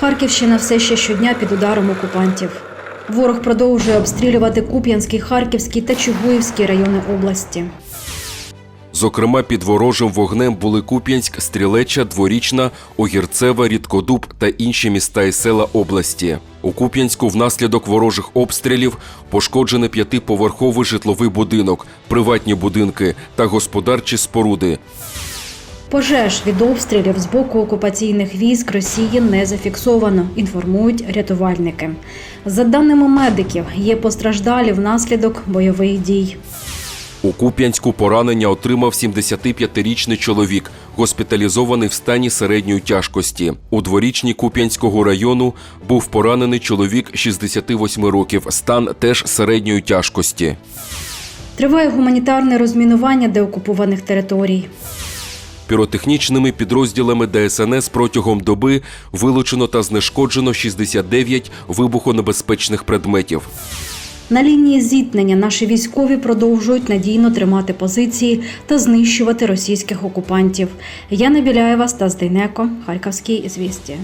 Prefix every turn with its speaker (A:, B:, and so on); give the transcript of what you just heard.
A: Харківщина все ще щодня під ударом окупантів. Ворог продовжує обстрілювати Куп'янський, Харківський та Чугуївський райони області.
B: Зокрема, під ворожим вогнем були Куп'янськ, Стрілеча, Дворічна, Огірцева, Рідкодуб та інші міста і села області. У Куп'янську внаслідок ворожих обстрілів пошкоджений п'ятиповерховий житловий будинок, приватні будинки та господарчі споруди.
A: Пожеж від обстрілів з боку окупаційних військ Росії не зафіксовано, інформують рятувальники. За даними медиків, є постраждалі внаслідок бойових дій.
B: У Куп'янську поранення отримав 75-річний чоловік, госпіталізований в стані середньої тяжкості. У дворічній Куп'янського району був поранений чоловік 68 років, стан теж середньої тяжкості.
A: Триває гуманітарне розмінування деокупованих територій.
B: Піротехнічними підрозділами ДСНС протягом доби вилучено та знешкоджено 69 вибухонебезпечних предметів.
A: На лінії зіткнення наші військові продовжують надійно тримати позиції та знищувати російських окупантів. Яна Біляєва, Стас Дейнеко, Харківські звісті.